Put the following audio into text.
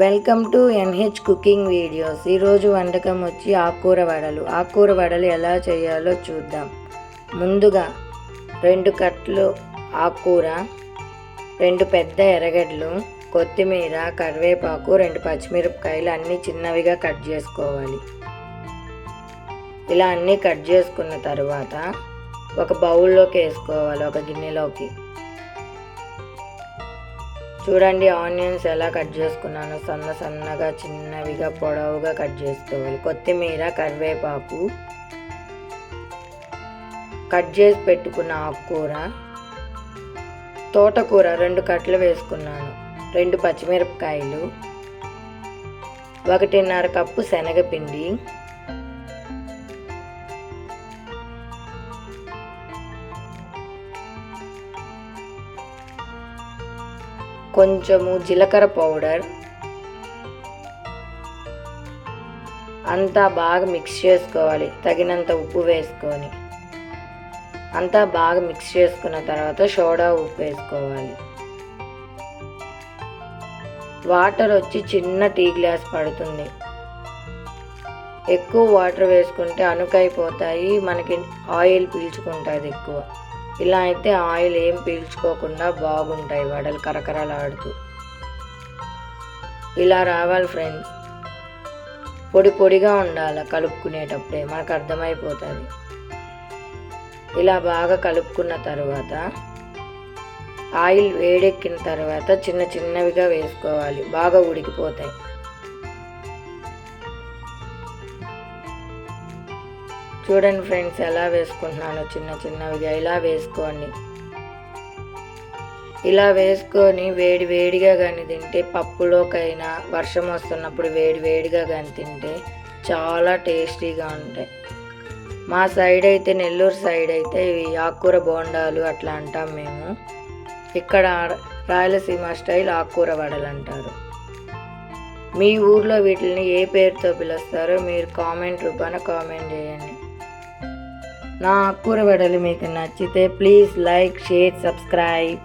Welcome to NH cooking videos. ఈరోజు వంటకం వచ్చి ఆకుకూర వడలు. ఆకుకూర వడలు ఎలా చేయాలో చూద్దాం. ముందుగా రెండు కట్లు ఆకుకూర రెండు పెద్ద ఎర్రగడ్డలు కొత్తిమీర కరివేపాకు రెండు పచ్చిమిరపకాయలు అన్నీ చిన్నవిగా కట్ చేసుకోవాలి. ఇలా అన్నీ కట్ చేసుకున్న తర్వాత ఒక బౌల్లోకి వేసుకోవాలి ఒక గిన్నెలోకి. చూడండి ఆనియన్స్ ఎలా కట్ చేసుకున్నాను. సన్న సన్నగా చిన్నవిగా పొడవుగా కట్ చేసుకోవాలి కొత్తిమీర కరివేపాకు కట్ చేసి పెట్టుకున్న ఆకుకూర తోటకూర రెండు కట్టలు వేసుకున్నాను. రెండు పచ్చిమిరపకాయలు ఒకటిన్నర కప్పు శనగపిండి కొంచెము జీలకర్ర పౌడర్. అంతా బాగా మిక్స్ చేసుకోవాలి తగినంత ఉప్పు వేసుకొని. అంతా బాగా మిక్స్ చేసుకున్న తర్వాత సోడా ఉప్పు వేసుకోవాలి. వాటర్ వచ్చి చిన్న టీ గ్లాస్ పడుతుంది. ఎక్కువ వాటర్ వేసుకుంటే అణుకైపోతాయి మనకి ఆయిల్ పీల్చుకుంటుంది ఎక్కువ. ఇలా అయితే ఆయిల్ ఏం పీల్చుకోకుండా బాగుంటాయి వడలు కరకరలాడుతూ. ఇలా రావాలి ఫ్రెండ్స్. పొడి పొడిగా ఉండాలి కలుపుకునేటప్పుడే మనకు అర్థమైపోతుంది. ఇలా బాగా కలుపుకున్న తర్వాత ఆయిల్ వేడెక్కిన తర్వాత చిన్న చిన్నవిగా వేసుకోవాలి. బాగా ఉడికిపోతాయి. చూడండి ఫ్రెండ్స్ ఎలా వేసుకుంటున్నాను చిన్న చిన్నవిగా ఇలా వేసుకోండి. ఇలా వేసుకొని వేడి వేడిగా కానీ తింటే పప్పులోకైనా వర్షం వస్తున్నప్పుడు వేడి వేడిగా కానీ తింటే చాలా టేస్టీగా ఉంటాయి. మా సైడ్ అయితే నెల్లూరు సైడ్ అయితే ఇవి ఆకుకూర బోండాలు అట్లా అంటాం మేము. ఇక్కడ రాయలసీమ స్టైల్ ఆకుకూర వడలు అంటారు. మీ ఊర్లో వీటిని ఏ పేరుతో పిలుస్తారో మీరు కామెంట్ రూపాన కామెంట్ చేయండి. నా ఆకుకూర మీకు నచ్చితే ప్లీజ్ లైక్ షేర్ సబ్స్క్రైబ్.